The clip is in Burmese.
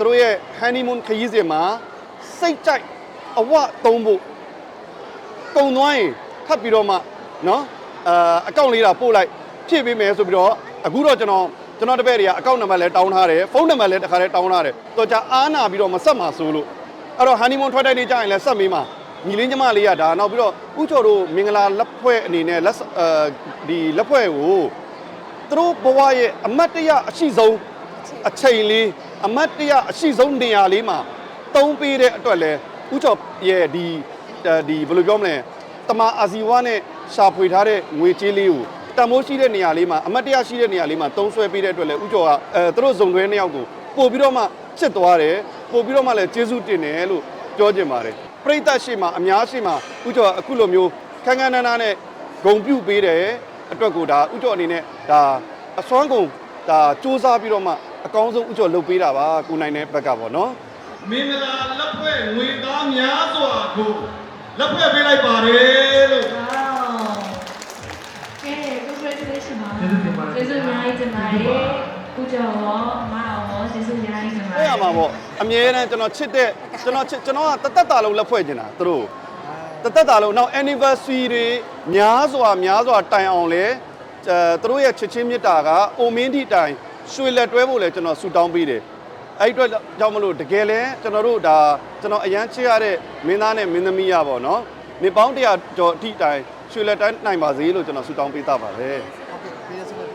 သူတို့ရဲ့ honeymoon ခရီးစဉ်မှာစိတ်ကြိုက်အဝသုံးဖို့ကုံသွားရင်ထပ်ပြီးတော့မှเนาะအာအကောင့်လေးတာပို့လိုက်ဖြည့်ပေးမယ်ဆိုပြီးတော့အခုတော့ကျွန်တော်ကျွန်တော်တပည့်တွေကအကောင့်နံပါတ်လည်းတောင်းထားတယ်ဖုန်းနံပါတ်လည်းတစ်ခါလည်းတောင်းထားတယ်တော့じゃအားနာပြီးတော့မဆက်မှာဆိုလို့အဲ့တော့ honeymoon ထွက်တဲ့နေ့ကျရင်လည်းဆက်မေးမှာညီလေးညီမလေးကဒါနောက်ပြီးတော့ဥကျော်တို့မင်္ဂလာလက်ဖွဲ့အနေနဲ့လက်အဲဒီလက်ဖွဲ့ကို သူတို့ဘဝရဲ့အမတ်တရအရှိဆုံး အချိန်လေးအမတ်တရအရှိဆုံးနေရာလေးမှာတုံးပေးတဲ့အတွက်လဲဥကျော်ရဲ့ဒီအဲဒီဘယ်လိုပြောမလဲတမအာဇီဝနဲ့ရှာဖွေထားတဲ့ငွေကြေးလေးကိုတမိုးရှိတဲ့နေရာလေးမှာအမတ်တရရှိတဲ့နေရာလေးမှာတုံးဆွဲပေးတဲ့အတွက်လဲဥကျော်ကအဲသူတို့ဇုံတွဲနှစ်ယောက်ကိုပို့ပြီးတော့မှချစ်သွားတယ်ပို့ပြီးတော့မှလည်းကျေးဇူးတင်တယ်လို့ပြောချင်ပါတယ်ပရိသတ်ရှိမှအများရှိမှဥကျော်ကအခုလိုမျိုးခန်းခန်းနားနားနဲ့ဂုံပြုတ်ပေးတယ်အတွက်ကိုဒါဥကျော်အနေနဲ့ဒါအစွမ်းကုန်ဒါစူးစမ်းပြီးတော့မှ အကောင်းဆုံးဥကျော်လုပ်ပေးတာပါကိုနိုင်တဲ့ဘက်ကပေါ့နော်မင်္ဂလာလက်ဖွဲ့ငွေသားများစွာကိုလက်ဖွဲ့ပေးလိုက်ပါတယ်လို့ကဲ congratulation ပါကျေးဇူးတင်ပါတယ်ကျေးဇူးအများကြီးတင်ပါတယ်ကုကျော်ရောအမရောကျေးဇူးအများကြီးတင်ပါတအဲ့ယ်ရမှာပေါ့အမြဲတမ်းကျွန်တော်ချစ်တဲ့ကျွန်တော်ချစ်ကျွန်တော်ကတသက်တာလုံးလက်ဖွဲ့နေတာသူတို့တသက်တာလုံးနောက် anniversary တွေများစွာများစွာတိုင်အောင်လဲအဲသူတို့ရဲ့ချစ်ချင်းမြတ်တာကအိုမင်းဒီတိုင် ရွှေလက်တွဲဖို့လည်းကျွန်တော်ဆူတောင်းပေးတယ်အဲ့အတွက်ကြောင့်မလို့တကယ်လဲကျွန်တော်တို့ဒါကျွန်တော်အရန်ချစ်ရတဲ့မင်းသားနဲ့မင်းသမီးရပါတော့နေပေါင်းတရာကျော်အထိတိုင်ရွှေလက်တိုင်းနိုင်ပါစေလို့ကျွန်တော်ဆူတောင်းပေးတာပါတယ်ဟုတ်ကဲ့